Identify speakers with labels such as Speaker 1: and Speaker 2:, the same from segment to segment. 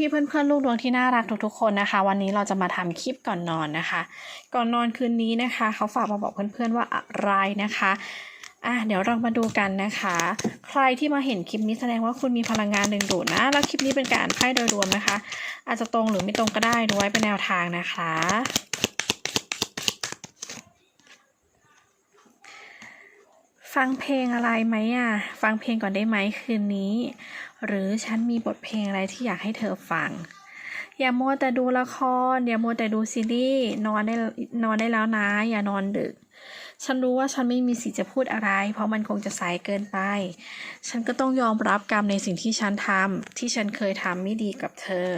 Speaker 1: พี่เพื่อนๆลูกดวงที่น่ารักทุกๆคนนะคะ วันนี้เราจะมาทำคลิปก่อนนอนนะคะ ก่อนนอนคืนนี้นะคะ เขาฝากมาบอกเพื่อนๆว่าอะไรนะคะอะเดี๋ยวเรามาดูกันนะคะ ใครที่มาเห็นคลิปนี้แสดงว่าคุณมีพลังงานดึงดูดนะ แล้วคลิปนี้เป็นการไพ่โดยรวมนะคะ อาจจะตรงหรือไม่ตรงก็ได้ดูไว้เป็นแนวทางนะคะ ฟังเพลงอะไรไหมอะ ฟังเพลงก่อนได้ไหมคืนนี้ หรือฉันมีบทเพลงอะไรที่อยากให้เธอฟัง อย่ามัวแต่ดูละคร อย่ามัวแต่ดูซีรีส์นอนได้นอนได้แล้วนะ อย่านอนดึก ฉันรู้ว่าฉันไม่มีสิทธิ์จะพูดอะไร เพราะมันคงจะสายเกินไป ฉันก็ต้องยอมรับกรรมในสิ่งที่ฉันทำที่ฉันเคยทำไม่ดีกับเธอ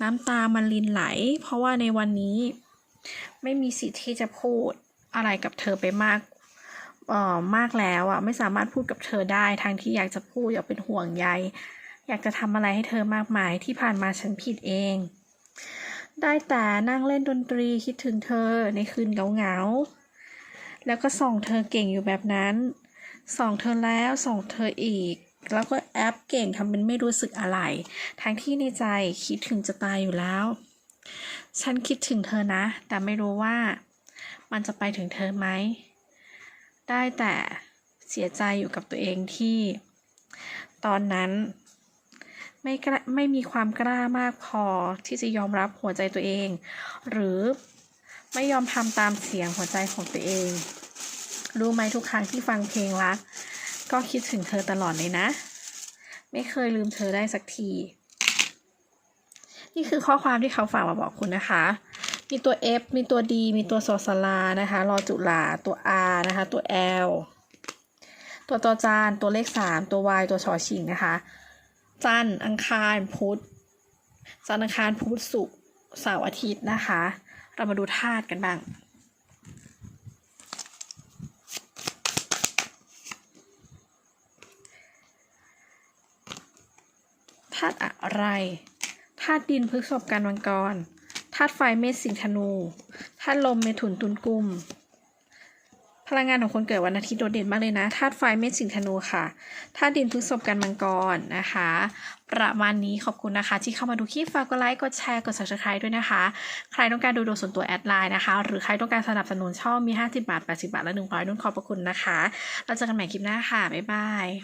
Speaker 1: น้ำตามันลินไหล เพราะว่าในวันนี้ ไม่มีสิทธิ์ที่จะพูดอะไรกับเธอไปมาก มากแล้วอะไม่สามารถพูดกับเธอได้ทางที่อยากจะพูดอยากเป็นห่วงใยอยากจะทำอะไรให้เธอมากมายที่ผ่านมาฉันผิดเอง ได้แต่นั่งเล่นดนตรีคิดถึงเธอในคืนเหงาๆแล้วก็ส่องเธอเก่งอยู่แบบนั้นส่องเธอแล้วส่องเธออีก แล้วก็แอปเก่งทำเป็นไม่รู้สึกอะไรทั้งที่ในใจคิดถึงจะตายอยู่แล้ว ฉันคิดถึงเธอนะ แต่ไม่รู้ว่ามันจะไปถึงเธอไหม ได้แต่เสียใจอยู่กับตัวเองที่ ตอนนั้นไม่กล้าไม่มีความกล้ามากพอที่จะยอมรับหัวใจตัวเอง หรือไม่ยอมทำตามเสียงหัวใจของตัวเอง รู้ไหมทุกครั้งที่ฟังเพลงรัก ก็คิดถึงเธอตลอดเลยนะ ไม่เคยลืมเธอได้สักที นี่คือข้อความที่เขาฝากมาบอกคุณนะคะ มีตัว F มีตัว D มีตัวสอสลานะคะ รอจุฬาตัว R นะคะ ตัว L ตัวจอจาน ตัวเลข 3 ตัว Y ตัวชอชิงนะคะ จันทร์อังคาร พุธ จันทร์อังคาร พุธ ศุกร์ เสาร์ อาทิตย์นะคะ เรามาดูธาตุกันบ้างธาตุอะไรธาตุดินพฤษภกันมังกราตุไฟเมษสิงธนูธาตุลมเมถุนตุลกุม พลังงานของคนเกิดวันอาทิตย์โดดเด่นมากเลยนะธาตุไฟเมษสิงธนูค่ะธาตุดินพฤษภกันมังกรนะคะ ประมาณนี้ขอบคุณนะคะ ที่เข้ามาดูคลิปฝากกดไลค์กดแชร์กด subscribe ด้วยนะคะ ใครต้องการดูดวงส่วนตัวแอดไลน์นะคะ หรือใครต้องการสนับสนุนช่องมี 50 บาท 80 บาทและ 100นุ่นขอบพระคุณนะคะ เราเจอกันใหม่คลิปหน้าค่ะบ๊ายบาย